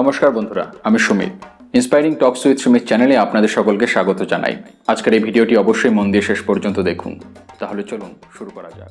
নমস্কার বন্ধুরা, আমি Sumit. Inspiring talks with Sumit চ্যানেলে আপনাদের সকলকে স্বাগত জানাই। আজকের এই ভিডিওটি অবশ্যই মন দিয়ে শেষ পর্যন্ত দেখুন। তাহলে চলুন শুরু করা যাক।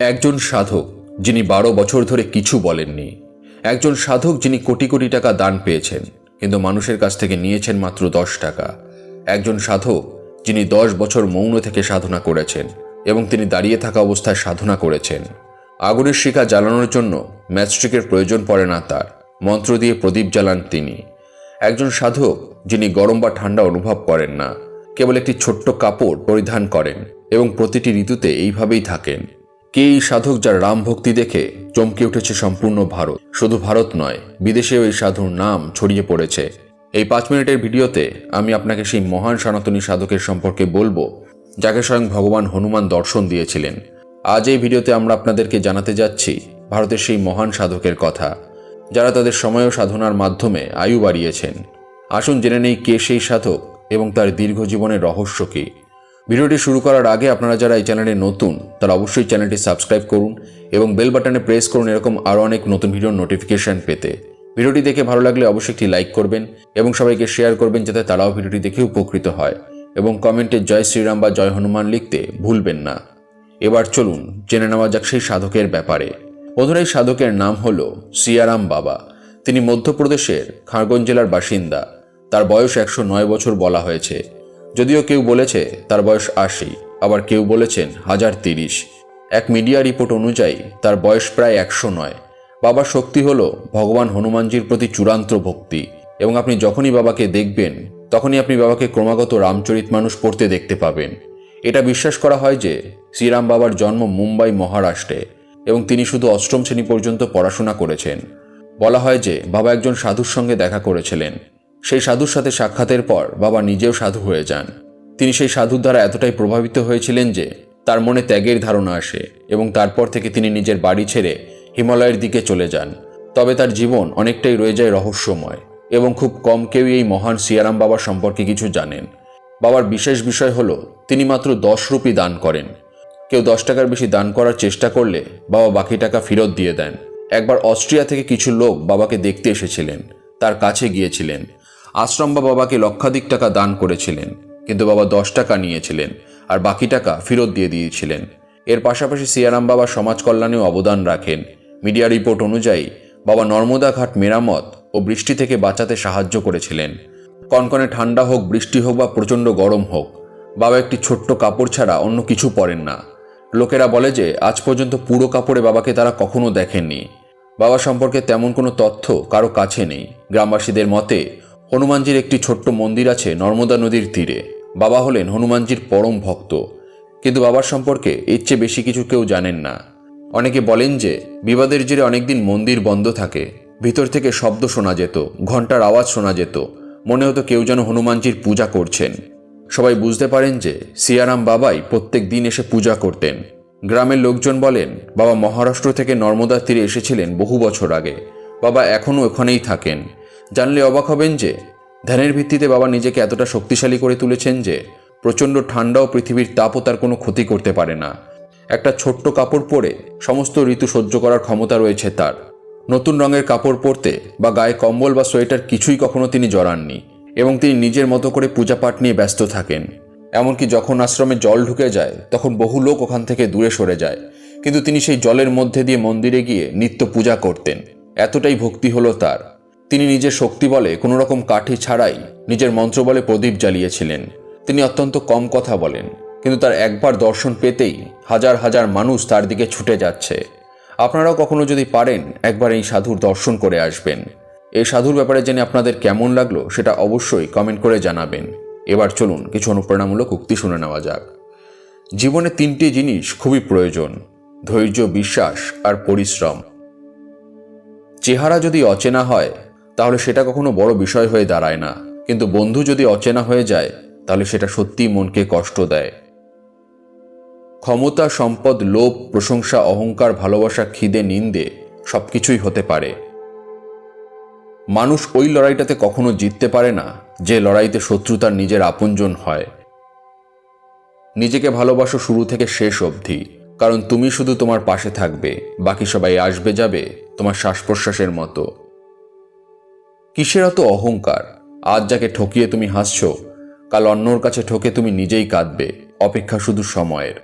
একজন সাধক, যিনি বারো বছর ধরে কিছু বলেননি। একজন সাধক যিনি কোটি কোটি টাকা দান পেয়েছেন, কিন্তু মানুষের কাছ থেকে নিয়েছেন মাত্র দশ টাকা। একজন সাধক, যিনি দশ বছর মৌন থেকে সাধনা করেছেন এবং তিনি দাঁড়িয়ে থাকা অবস্থায় সাধনা করেছেন। আগুনের শিখা জ্বালানোর জন্য ম্যাচস্টিকের প্রয়োজন পড়ে না তার। মন্ত্র দিয়ে প্রদীপ জ্বালান তিনি। একজন সাধক, যিনি গরম বা ঠান্ডা অনুভব করেন না, কেবল একটি ছোট্ট কাপড় পরিধান করেন এবং প্রতিটি ঋতুতে এইভাবেই থাকেন। কে এই সাধক যার রাম ভক্তি দেখে চমকে উঠেছে সম্পূর্ণ ভারত? শুধু ভারত নয়, বিদেশেও এই সাধুর নাম ছড়িয়ে পড়েছে। এই পাঁচ মিনিটের ভিডিওতে আমি আপনাকে সেই মহান সনাতনী সাধকের সম্পর্কে বলব, যাকে স্বয়ং ভগবান হনুমান দর্শন দিয়েছিলেন। আজ এই ভিডিওতে আমরা আপনাদেরকে জানাতে যাচ্ছি ভারতের সেই মহান সাধকের কথা, যারা তাদের সময় ও সাধনার মাধ্যমে আয়ু বাড়িয়েছেন। আসুন জেনে নেই কে সেই সাধক এবং তার দীর্ঘ জীবনের রহস্য কী। ভিডিওটি শুরু করার আগে আপনারা যারা এই চ্যানেলে নতুন, তারা অবশ্যই চ্যানেলটি সাবস্ক্রাইব করুন এবং বেল বাটনে প্রেস করুন এরকম আরও অনেক নতুন ভিডিওর নোটিফিকেশন পেতে। ভিডিওটি দেখে ভালো লাগলে অবশ্যই একটি লাইক করবেন এবং সবাইকে শেয়ার করবেন যাতে তারাও ভিডিওটি দেখে উপকৃত হয়। এবং কমেন্টে জয় শ্রীরাম বা জয় হনুমান লিখতে ভুলবেন না। এবার চলুন জেনে নেওয়া যাক সেই সাধকের ব্যাপারে। বন্ধুরা সাধকের নাম হল সিয়ারাম বাবা। তিনি মধ্যপ্রদেশের খারগঞ্জ জেলার বাসিন্দা। তার বয়স একশো নয় বছর বলা হয়েছে। যদিও কেউ বলেছে তার বয়স আশি, আবার কেউ বলেছেন হাজার তিরিশ। এক মিডিয়া রিপোর্ট অনুযায়ী তার বয়স প্রায় একশো নয়। বাবার শক্তি হল ভগবান হনুমানজির প্রতি চূড়ান্ত ভক্তি। এবং আপনি যখনই বাবাকে দেখবেন, তখনই আপনি বাবাকে ক্রমাগত রামচরিত মানুষ পড়তে দেখতে পাবেন। এটা বিশ্বাস করা হয় যে শ্রীরাম বাবার জন্ম মুম্বাই মহারাষ্ট্রে এবং তিনি শুধু অষ্টম শ্রেণি পর্যন্ত পড়াশোনা করেছেন। বলা হয় যে বাবা একজন সাধুর সঙ্গে দেখা করেছিলেন। সেই সাধুর সাথে সাক্ষাতের পর বাবা নিজেও সাধু হয়ে যান। তিনি সেই সাধুর দ্বারা এতটাই প্রভাবিত হয়েছিলেন যে তার মনে ত্যাগের ধারণা আসে এবং তারপর থেকে তিনি নিজের বাড়ি ছেড়ে হিমালয়ের দিকে চলে যান। তবে তার জীবন অনেকটাই রয়ে যায় রহস্যময় এবং খুব কম কেউই এই মহান সিয়ারাম বাবা সম্পর্কে কিছু জানেন। বাবার বিশেষ বিষয় হলো তিনি মাত্র দশ রুপি দান করেন। কেউ দশ টাকার বেশি দান করার চেষ্টা করলে বাবা বাকি টাকা ফেরত দিয়ে দেন। একবার অস্ট্রিয়া থেকে কিছু লোক বাবাকে দেখতে এসেছিলেন, তার কাছে গিয়েছিলেন। আশ্রম বা বাবাকে লক্ষাধিক টাকা দান করেছিলেন, কিন্তু বাবা দশ টাকা নিয়েছিলেন আর বাকি টাকা ফেরত দিয়ে দিয়েছিলেন। এর পাশাপাশি সিয়ারাম বাবা সমাজ কল্যাণেও অবদান রাখেন। মিডিয়া রিপোর্ট অনুযায়ী, বাবা নর্মদা ঘাট মেরামত ও বৃষ্টি থেকে বাঁচাতে সাহায্য করেছিলেন। কনকনে ঠান্ডা হোক, বৃষ্টি হোক বা প্রচণ্ড গরম হোক বাবা একটি ছোট্ট কাপড় ছাড়া অন্য কিছু পরেন না। লোকেরা বলে যে, আজ পর্যন্ত পুরো কাপড়ে বাবাকে তারা কখনো দেখেননি। বাবা সম্পর্কে তেমন কোনো তথ্য কারও কাছে নেই। গ্রামবাসীদের মতে, হনুমানজির একটি ছোট্ট মন্দির আছে নর্মদা নদীর তীরে। বাবা হলেন হনুমানজির পরম ভক্ত। কিন্তু বাবার সম্পর্কে এর চেয়ে বেশি কিছু কেউ জানেন না। অনেকে বলেন যে, বিবাদের জেরে অনেকদিন মন্দির বন্ধ থাকে। ভিতর থেকে শব্দ শোনা যেত ঘণ্টার আওয়াজ শোনা যেত। মনে হতো কেউ যেন হনুমানজির পূজা করছেন। সবাই বুঝতে পারেন যে সিয়ারাম বাবাই প্রত্যেক দিন এসে পূজা করতেন। গ্রামের লোকজন বলেন, বাবা মহারাষ্ট্র থেকে নর্মদার তীরে এসেছিলেন বহু বছর আগে। বাবা এখনও ওখানেই থাকেন। জানলে অবাক হবেন যে, ধ্যানের ভিত্তিতে বাবা নিজেকে এতটা শক্তিশালী করে তুলেছেন যে, প্রচণ্ড ঠান্ডা ও পৃথিবীর তাপও তার কোনো ক্ষতি করতে পারে না। একটা ছোট্ট কাপড় পরে সমস্ত ঋতু সহ্য করার ক্ষমতা রয়েছে তার। নতুন রঙের কাপড় পরতে বা গায়ে কম্বল বা সোয়েটার কিছুই কখনো তিনি জড়াননি। এবং তিনি নিজের মতো করে পূজা পাঠ নিয়ে ব্যস্ত থাকেন। এমনকি যখন আশ্রমে জল ঢুকে যায়, তখন বহু লোক ওখান থেকে দূরে সরে যায়। কিন্তু তিনি সেই জলের মধ্যে দিয়ে মন্দিরে গিয়ে নিত্য পূজা করতেন। এতটাই ভক্তি হলো তার। তিনি নিজের শক্তি বলে কোনো রকম কাঠি ছাড়াই নিজের মন্ত্র বলে প্রদীপ জ্বালিয়েছিলেন। তিনি অত্যন্ত কম কথা বলেন, কিন্তু তার একবার দর্শন পেতেই হাজার হাজার মানুষ তার দিকে ছুটে যাচ্ছে। আপনারাও কখনো যদি পারেন, একবার এই সাধুর দর্শন করে আসবেন। এই সাধুর ব্যাপারে জেনে আপনাদের কেমন লাগল সেটা অবশ্যই কমেন্ট করে জানাবেন। এবার চলুন কিছু অনুপ্রেরণামূলক উক্তি শুনে নেওয়া যাক। জীবনে তিনটি জিনিস খুবই প্রয়োজন, ধৈর্য, বিশ্বাস আর পরিশ্রম। চেহারা যদি অচেনা হয়, তাহলে সেটা কখনো বড় বিষয় হয়ে দাঁড়ায় না। কিন্তু বন্ধু যদি অচেনা হয়ে যায়, তাহলে সেটা সত্যিই মনকে কষ্ট দেয়। ক্ষমতা, সম্পদ, লোভ, প্রশংসা, অহংকার, ভালোবাসা, খিদে, নিন্দে সবকিছুই হতে পারে। মানুষ ওই লড়াইটাতে কখনো জিততে পারে না, যে লড়াইতে শত্রু তার নিজের আপনজন হয়। নিজেকে ভালোবাসো শুরু থেকে শেষ অবধি, কারণ তুমি শুধু তোমার পাশে থাকবে, বাকি সবাই আসবে যাবে, তোমার শ্বাস প্রশ্বাসের মতো। কিসের অত অহংকার? আজ যাকে ঠকিয়ে তুমি হাসছ, কাল অন্যর কাছে ঠকে তুমি নিজেই কাঁদবে, অপেক্ষা শুধু সময়ের।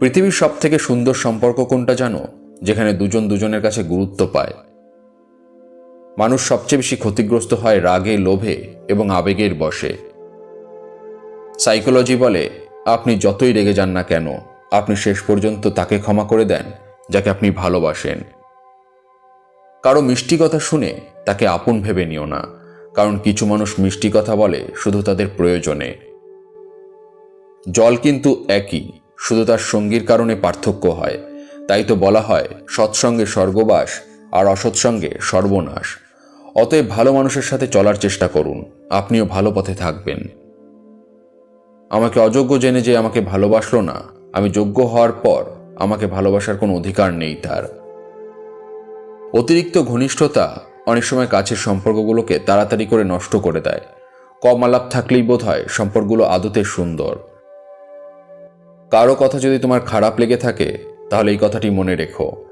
পৃথিবীর সব থেকে সুন্দর সম্পর্ক কোনটা জানো? যেখানে দুজন দুজনের কাছে গুরুত্ব পায়। মানুষ সবচেয়ে বেশি ক্ষতিগ্রস্ত হয় রাগে, লোভে এবং আবেগের বশে সাইকোলজি বলে, আপনি যতই রেগে যান না কেন, আপনি শেষ পর্যন্ত তাকে ক্ষমা করে দেন, যাকে আপনি ভালোবাসেন। কারও মিষ্টি কথা শুনে তাকে আপন ভেবে নিও না, কারণ কিছু মানুষ মিষ্টি কথা বলে শুধু তাদের প্রয়োজনে। জল কিন্তু একই, শুধু তার সঙ্গীর কারণে পার্থক্য হয়। তাই তো বলা হয়, সৎসঙ্গে স্বর্গবাস আর অসৎসঙ্গে সর্বনাশ। অতএব ভালো মানুষের সাথে চলার চেষ্টা করুন। আপনিও ভালো পথে থাকবেন। আমাকে অযোগ্য জেনে যে আমাকে ভালোবাসলো না, আমি যোগ্য হওয়ার পর আমাকে ভালোবাসার কোনো অধিকার নেই তার। অতিরিক্ত ঘনিষ্ঠতা অনেক সময় কাছের সম্পর্কগুলোকে তাড়াতাড়ি করে নষ্ট করে দেয়। কম আলাপ থাকলেই বোধ হয় সম্পর্কগুলো আদতে সুন্দর। কারও কথা যদি তোমার খারাপ লেগে থাকে, তাহলে এই কথাটি মনে রেখো।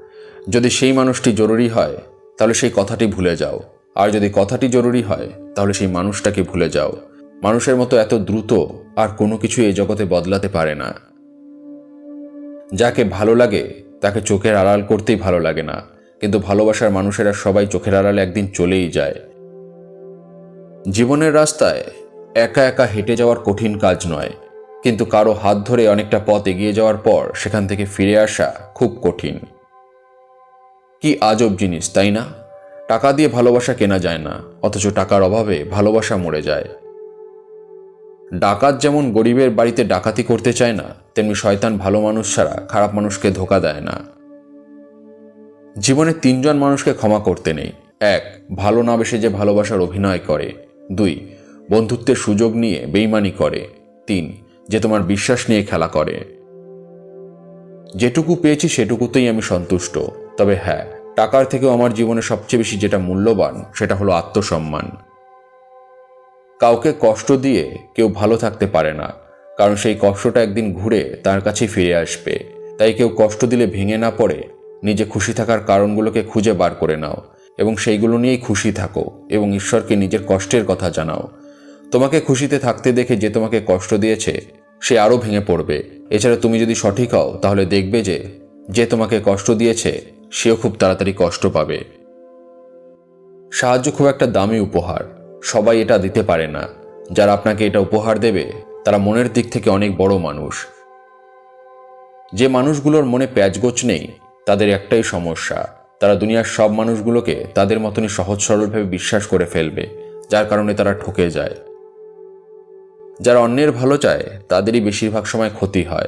যদি সেই মানুষটি জরুরি হয়, তাহলে সেই কথাটি ভুলে যাও। আর যদি কথাটি জরুরি হয়, তাহলে সেই মানুষটাকে ভুলে যাও। মানুষের মতো এত দ্রুত আর কোনো কিছু এই জগতে বদলাতে পারে না। যাকে ভালো লাগে, তাকে চোখের আড়াল করতেই ভালো লাগে না। কিন্তু ভালোবাসার মানুষেরা সবাই চোখের আড়ালে একদিন চলেই যায়। জীবনের রাস্তায় একা একা হেঁটে যাওয়ার কঠিন কাজ নয়। কিন্তু কারও হাত ধরে অনেকটা পথ এগিয়ে যাওয়ার পর সেখান থেকে ফিরে আসা খুব কঠিন। কি আজব জিনিস, তাই না? টাকা দিয়ে ভালোবাসা কেনা যায় না, অথচ টাকার অভাবে ভালোবাসা মরে যায়। ডাকাত যেমন গরিবের বাড়িতে ডাকাতি করতে চায় না, তেমনি শয়তান ভালো মানুষ ছাড়া খারাপ মানুষকে ধোকা দেয় না। জীবনে তিনজন মানুষকে ক্ষমা করতে নেই। এক, ভালো না বেসে যে ভালোবাসার অভিনয় করে। দুই, বন্ধুত্বের সুযোগ নিয়ে বেইমানি করে। তিন, যে তোমার বিশ্বাস নিয়ে খেলা করে। যেটুকু পেয়েছি সেটুকুতেই আমি সন্তুষ্ট। তবে হ্যাঁ টাকার থেকেও আমার জীবনে সবচেয়ে বেশি যেটা মূল্যবান, সেটা হলো আত্মসম্মান। কাউকে কষ্ট দিয়ে কেউ ভালো থাকতে পারে না, কারণ সেই কষ্টটা একদিন ঘুরে তার কাছেই ফিরে আসবে। তাই কেউ কষ্ট দিলে ভেঙে না পড়ে, নিজে খুশি থাকার কারণগুলোকে খুঁজে বার করে নাও, এবং সেইগুলো নিয়েই খুশি থাকো, এবং ঈশ্বরকে নিজের কষ্টের কথা জানাও। তোমাকে খুশিতে থাকতে দেখে যে তোমাকে কষ্ট দিয়েছে, সে আরও ভেঙে পড়বে। এছাড়া তুমি যদি সঠিক হও, তাহলে দেখবে যে যে তোমাকে কষ্ট দিয়েছে সেও খুব তাড়াতাড়ি কষ্ট পাবে। সাহায্য খুব একটা দামি উপহার। সবাই এটা দিতে পারে না। যারা আপনাকে এটা উপহার দেবে, তারা মনের দিক থেকে অনেক বড় মানুষ। যে মানুষগুলোর মনে প্যাচগোচ নেই, তাদের একটাই সমস্যা। তারা দুনিয়ার সব মানুষগুলোকে তাদের মতনই সহজ সরলভাবে বিশ্বাস করে ফেলবে, যার কারণে তারা ঠকে যায়। যারা অন্যের ভালো চায়, তাদেরই বেশিরভাগ সময় ক্ষতি হয়।